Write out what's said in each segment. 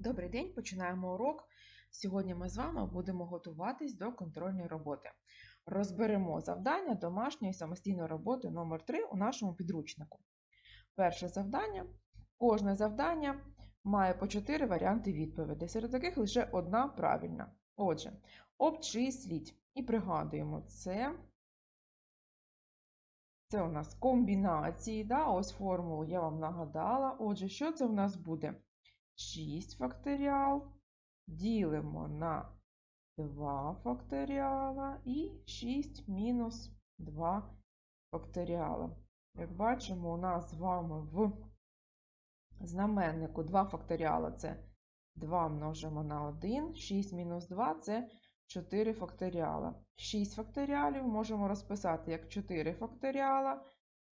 Добрий день, починаємо урок. Сьогодні ми з вами будемо готуватись до контрольної роботи. Розберемо завдання домашньої самостійної роботи номер 3 у нашому підручнику. Перше завдання. Кожне завдання має по 4 варіанти відповідей, серед яких лише одна правильна. Отже, обчисліть і пригадуємо, це, це у нас комбінації. Да? Ось формулу я вам нагадала. Отже, що це у нас буде? 6 факторіал ділимо на 2 факторіала і 6 мінус 2 факторіала. Як бачимо, у нас з вами в знаменнику 2 факторіала це 2 множимо на 1, 6 мінус 2 це 4 факторіала. 6 факторіалів можемо розписати як 4 факторіала,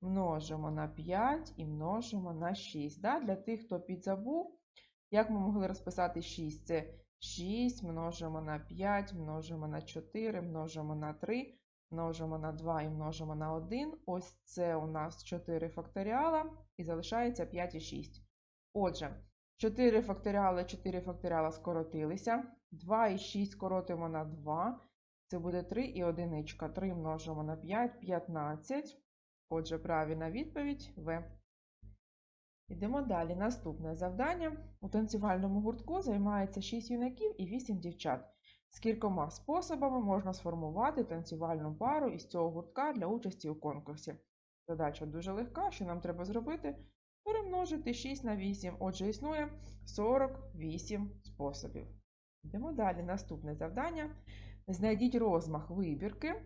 множимо на 5 і множимо на 6. Да? Для тих, хто підзабув, як ми могли розписати 6? Це 6 множимо на 5, множимо на 4, множимо на 3, множимо на 2 і множимо на 1. Ось це у нас 4 факторіала і залишається 5 і 6. Отже, 4 факторіали, 4 факторіала скоротилися. 2 і 6 скоротимо на 2. Це буде 3 і одиничка. 3 множимо на 5, 15. Отже, правильна відповідь В. Йдемо далі. Наступне завдання. У танцювальному гуртку займається 6 юнаків і 8 дівчат. З кількома способами можна сформувати танцювальну пару із цього гуртка для участі у конкурсі. Задача дуже легка, що нам треба зробити? Перемножити 6 на 8. Отже, існує 48 способів. Йдемо далі. Наступне завдання. Знайдіть розмах вибірки.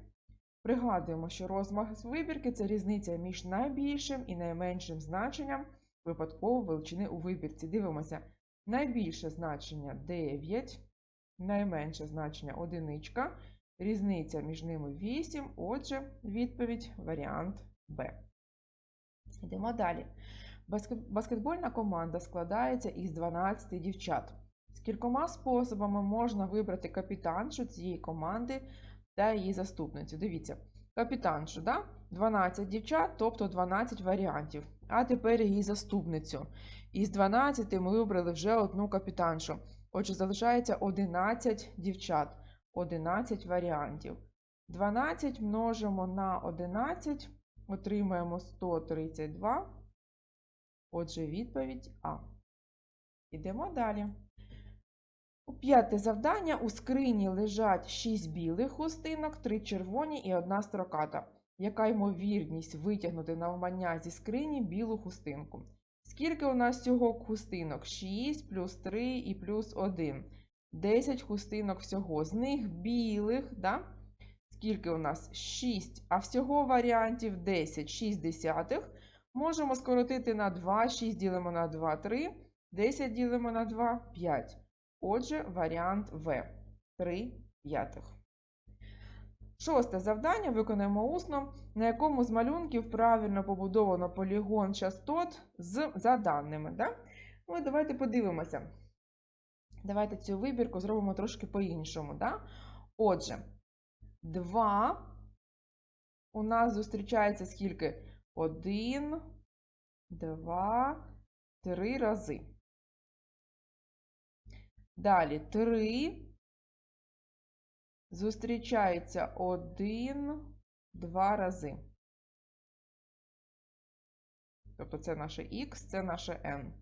Пригадуємо, що розмах вибірки це різниця між найбільшим і найменшим значенням випадкової величини у вибірці. Дивимося, найбільше значення 9, найменше значення 1, різниця між ними 8, отже, відповідь варіант Б. Йдемо далі. Баскетбольна команда складається із 12 дівчат. З кількома способами можна вибрати капітаншу цієї команди та її заступницю. Дивіться, капітаншу, да? 12 дівчат, тобто 12 варіантів. А тепер її заступницю. Із 12 ми вибрали вже одну капітаншу. Отже, залишається 11 дівчат, 11 варіантів. 12 множимо на 11, отримаємо 132. Отже, відповідь А. Ідемо далі. У п'яте завдання у скрині лежать 6 білих хустинок, 3 червоні і одна строката. Яка ймовірність витягнути навмання зі скрині білу хустинку? Скільки у нас всього хустинок? 6 плюс 3 і плюс 1. 10 хустинок всього. З них білих, да? скільки у нас? 6, а всього варіантів 10, 6 десятих. Можемо скоротити на 2, 6 ділимо на 2, 3, 10 ділимо на 2, 5. Отже, варіант В. 3 п'ятих. Шосте завдання виконаємо усно, на якому з малюнків правильно побудовано полігон частот з за даними. Да? Ну, давайте подивимося. Давайте цю вибірку зробимо трошки по-іншому. Да? Отже, 2 у нас зустрічається скільки? 1, 2, 3 рази. Далі 3 зустрічаються один, два рази. Тобто це наше Х, це наше n.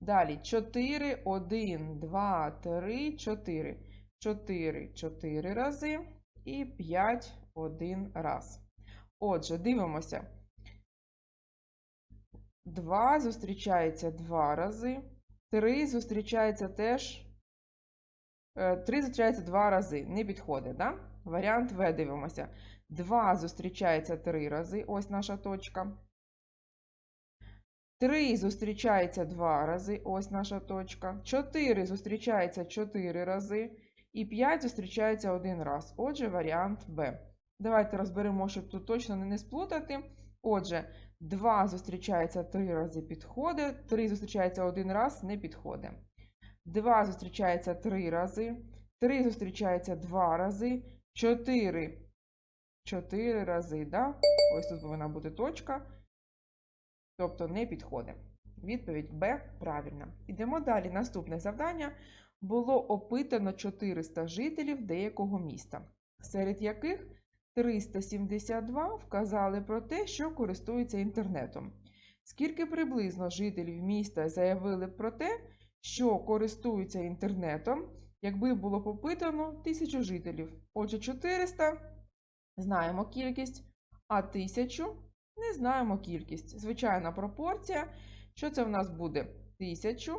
Далі 4, 1, 2, 3, 4. 4, 4 рази і 5, 1 раз. Отже, дивимося. 2 зустрічається 2 рази. 3 зустрічається теж 3 зустрічається 2 рази. Не підходить, да? Варіант В дивимося. 2 зустрічається 3 рази. Ось наша точка. 3 зустрічається 2 рази. Ось наша точка. 4 зустрічається 4 рази. І 5 зустрічається 1 раз. Отже, варіант Б. Давайте розберемо, щоб тут точно не сплутати. Отже, 2 зустрічається 3 рази підходить. 3 зустрічається 1 раз, не підходить. 2 зустрічається 3 рази, 3 зустрічається 2 рази, 4 4 рази, да? Ось тут повинна бути точка, тобто не підходить. Відповідь Б правильна. Ідемо далі. Наступне завдання було опитано 400 жителів деякого міста, серед яких 372 вказали про те, що користуються інтернетом. Скільки приблизно жителів міста заявили про те, що користуються інтернетом, якби було попитано 1000 жителів. Отже, 400 знаємо кількість, а 1000 не знаємо кількість. Звичайна пропорція. Що це в нас буде? 1000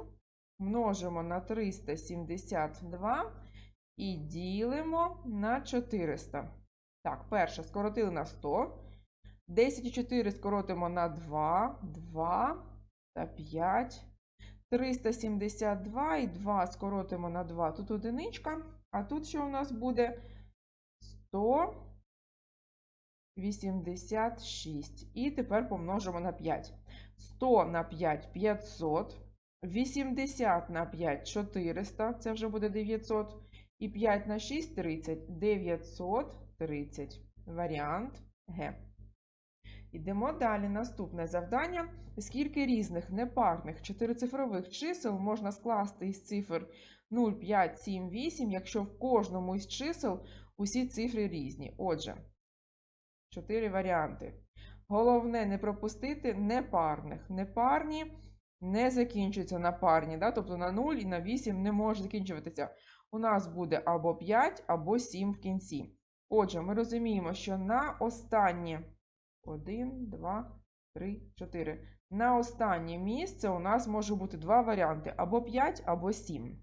множимо на 372 і ділимо на 400. Так, перше скоротили на 100. 10 і 4 скоротимо на 2, 2 та 5. 372 і 2 скоротимо на 2. Тут одиничка. А тут що у нас буде? 186. І тепер помножимо на 5. 100 на 5 500. 80 на 5 400. Це вже буде 900. І 5 на 6 30. 930. Варіант Г. Йдемо далі. Наступне завдання. Скільки різних непарних чотирицифрових чисел можна скласти із цифр 0, 5, 7, 8, якщо в кожному із чисел усі цифри різні. Отже, чотири варіанти. Головне не пропустити непарних. Непарні не закінчуються на парні, да? тобто на 0 і на 8 не може закінчуватися. У нас буде або 5, або 7 в кінці. Отже, ми розуміємо, що на останнє 1, 2, 3, 4. На останнє місце у нас може бути два варіанти: або 5, або 7.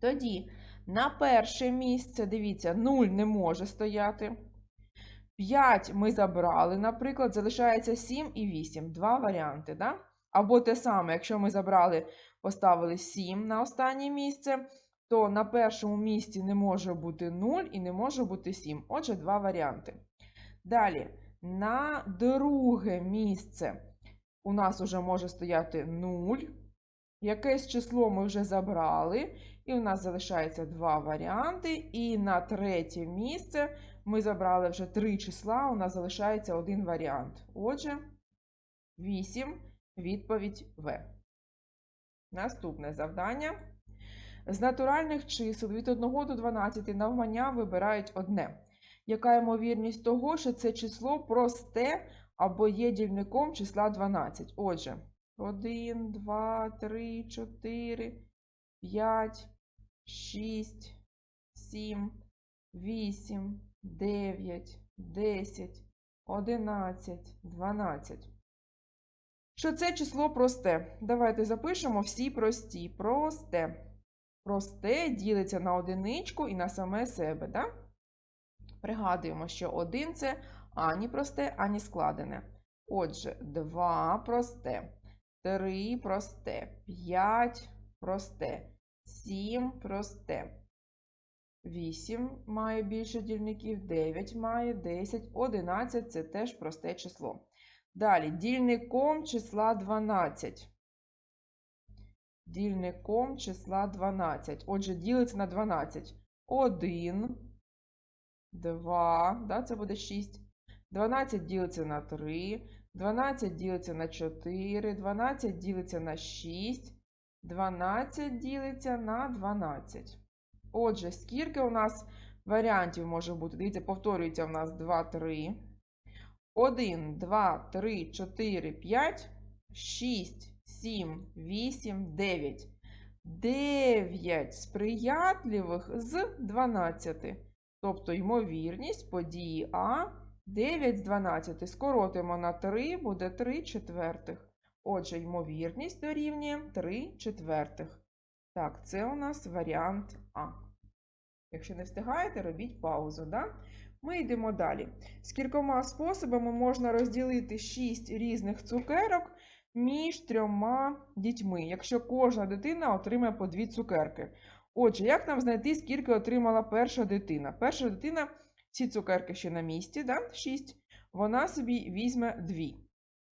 Тоді на перше місце, дивіться, 0 не може стояти. 5 ми забрали, наприклад, залишається 7 і 8. Два варіанти. Да? Або те саме, якщо ми забрали, поставили 7 на останнє місце, то на першому місці не може бути 0 і не може бути 7. Отже, два варіанти. Далі, на друге місце у нас вже може стояти 0. Якесь число ми вже забрали, і у нас залишається два варіанти. І на третє місце ми забрали вже три числа, у нас залишається один варіант. Отже, 8 відповідь В. Наступне завдання. З натуральних чисел від 1 до 12 навмання вибирають одне. Яка ймовірність того, що це число просте або є дільником числа 12? Отже, 1, 2, 3, 4, 5, 6, 7, 8, 9, 10, 11, 12. Що це число просте? Давайте запишемо всі прості. Просте. Просте ділиться на одиничку і на саме себе. Да? Пригадуємо, що 1 це ані просте, ані складене. Отже, 2 просте, 3 просте, 5 просте, 7 просте. 8 має більше дільників, 9 має, 10, 11 це теж просте число. Далі, дільником числа 12. Дільником числа 12. Отже, ділиться на 12. 1, 2, да, це буде 6. 12 ділиться на 3, 12 ділиться на 4, 12 ділиться на 6, 12 ділиться на 12. Отже, скільки у нас варіантів може бути? Дивіться, повторюється у нас 2, 3. 1, 2, 3, 4, 5, 6, 7, 8, 9. 9 сприятливих з 12. Тобто, ймовірність події А 9 з 12 скоротимо на 3, буде 3 четвертих. Отже, ймовірність дорівнює 3 четвертих. Так, це у нас варіант А. Якщо не встигаєте, робіть паузу. Да? Ми йдемо далі. З кількома способами можна розділити 6 різних цукерок між трьома дітьми, якщо кожна дитина отримає по 2 цукерки. Отже, як нам знайти, скільки отримала перша дитина? Перша дитина, ці цукерки ще на місці, да? 6, вона собі візьме 2.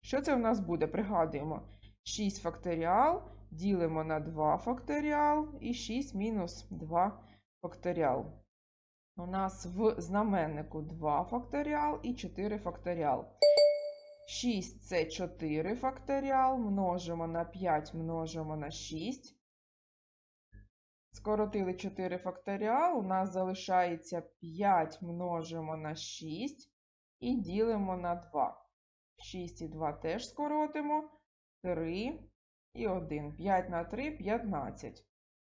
Що це у нас буде? Пригадуємо. 6 факторіал ділимо на 2 факторіал і 6 мінус 2 факторіал. У нас в знаменнику 2 факторіал і 4 факторіал. 6 це 4 факторіал, множимо на 5, множимо на 6. Скоротили 4 факторіал, у нас залишається 5 множимо на 6 і ділимо на 2. 6 і 2 теж скоротимо. 3 і 1. 5 на 3 – 15.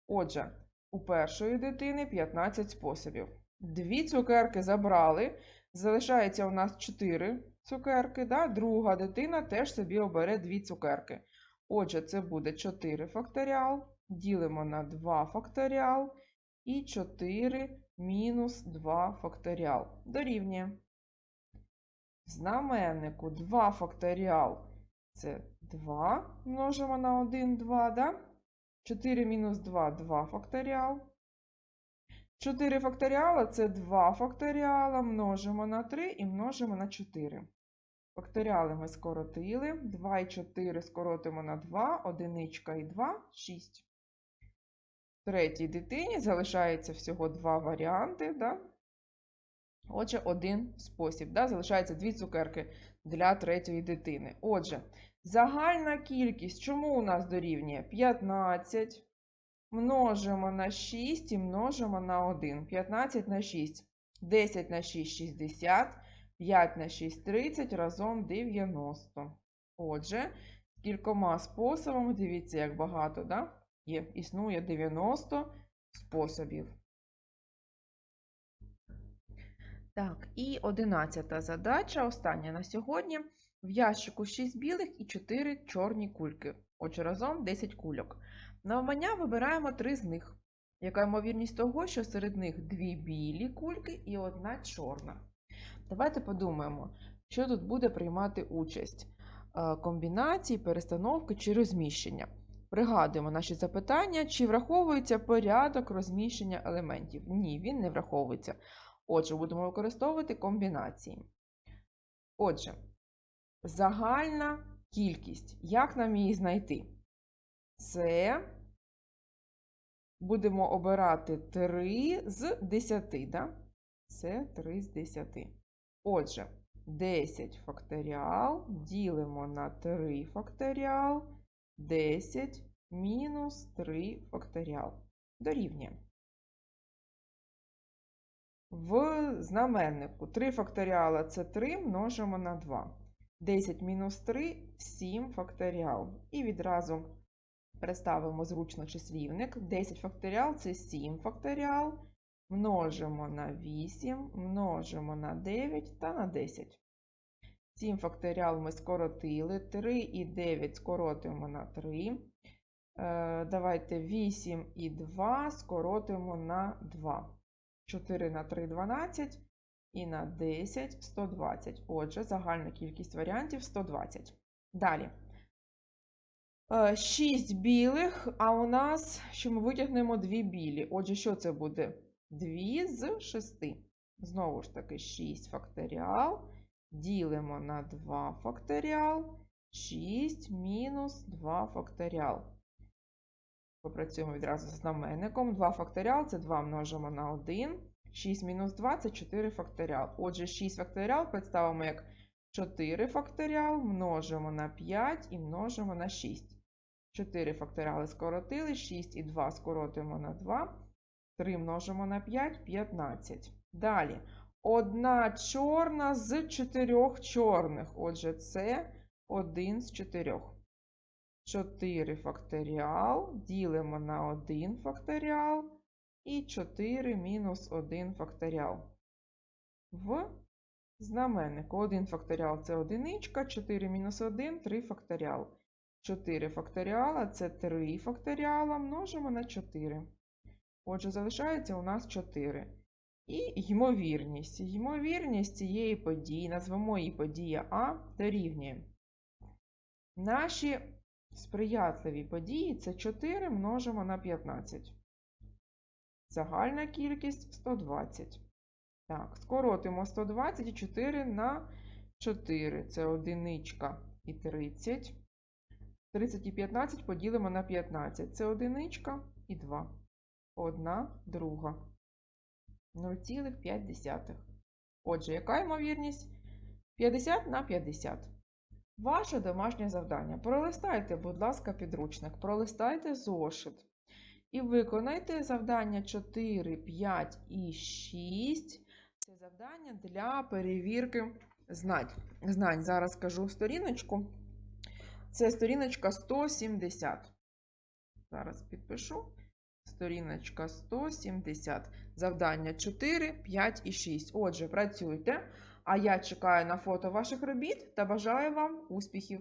Отже, у першої дитини 15 способів. Дві цукерки забрали. Залишається у нас 4 цукерки. Да? Друга дитина теж собі обере 2 цукерки. Отже, це буде 4 факторіал. Ділимо на 2 факторіал. І 4 мінус 2 факторіал. Дорівнює. В знаменнику 2 факторіал це 2 множимо на 1, 2, да? 4 мінус 2 – 2 факторіал. 4 факторіала це 2 факторіала, множимо на 3 і множимо на 4. Факторіали ми скоротили. 2 і 4 скоротимо на 2, одиничка і 2 – 6. Третій дитині залишається всього два варіанти. Да? Отже, один спосіб. Да? Залишається дві цукерки для третьої дитини. Отже, загальна кількість, чому у нас дорівнює? 15 множимо на 6 і множимо на 1. 15 на 6. 10 на 6 – 60. 5 на 6 – 30, разом 90. Отже, кількома способами, дивіться, як багато, да? Є, існує 90 способів. Так, і одинадцята задача, остання на сьогодні. В ящику 6 білих і 4 чорні кульки. Отже, разом 10 кульок. На Навмання вибираємо 3 з них. Яка ймовірність того, що серед них 2 білі кульки і одна чорна? Давайте подумаємо, що тут буде приймати участь: Е, комбінації, перестановки чи розміщення. Пригадуємо наші запитання, чи враховується порядок розміщення елементів. Ні, він не враховується. Отже, будемо використовувати комбінації. Отже, загальна кількість. Як нам її знайти? Це будемо обирати 3 з 10, да? Це 3 з 10. Отже, 10 факторіал ділимо на 3 факторіал, 10 мінус 3 факторіал. Дорівнює. В знаменнику 3 факторіала це 3 множимо на 2. 10 мінус 3 – 7 факторіал. І відразу переставимо зручно числівник. 10 факторіал це 7 факторіал. Множимо на 8, множимо на 9 та на 10. 7 факторіал ми скоротили. 3 і 9 скоротимо на 3. Е, Давайте 8 і 2 скоротимо на 2. 4 на 3 – 12 і на 10 – 120. Отже, загальна кількість варіантів 120. Далі. 6 білих, а у нас, що ми витягнемо 2 білі. Отже, що це буде? 2 з 6. Знову ж таки, 6 факторіал. Ділимо на 2 факторіал. 6 мінус 2 факторіал. Попрацюємо відразу з знаменником. 2 факторіал це 2 множимо на 1. 6 мінус 2 це 4 факторіал. Отже, 6 факторіал представимо як 4 факторіал, множимо на 5 і множимо на 6. 4 факторіали скоротили, 6 і 2 скоротимо на 2. 3 множимо на 5 15. Далі. Одна чорна з 4 чорних. Отже, це 1 з 4. 4 факторіал ділимо на 1 факторіал і 4 мінус 1 факторіал. В знаменнику 1 факторіал це одиничка, 4 мінус 1 – 3 факторіал. 4 факторіала це 3 факторіала множимо на 4. Отже, залишається у нас 4. І ймовірність. Ймовірність цієї події, назвемо її подія А, дорівнює. Наші сприятливі події це 4 множимо на 15. Загальна кількість 120. Так, скоротимо 120 і 4 на 4. Це одиничка і 30. 30 і 15 поділимо на 15. Це одиничка і 2. Одна друга. 0,5. Отже, яка ймовірність? 50 на 50. Ваше домашнє завдання. Пролистайте, будь ласка, підручник, пролистайте зошит. І виконайте завдання 4, 5 і 6. Це завдання для перевірки знань. знань. Зараз скажу сторіночку. Це сторіночка 170. Зараз підпишу. Сторіночка 170. Завдання 4, 5 і 6. Отже, працюйте. А я чекаю на фото ваших робіт та бажаю вам успіхів!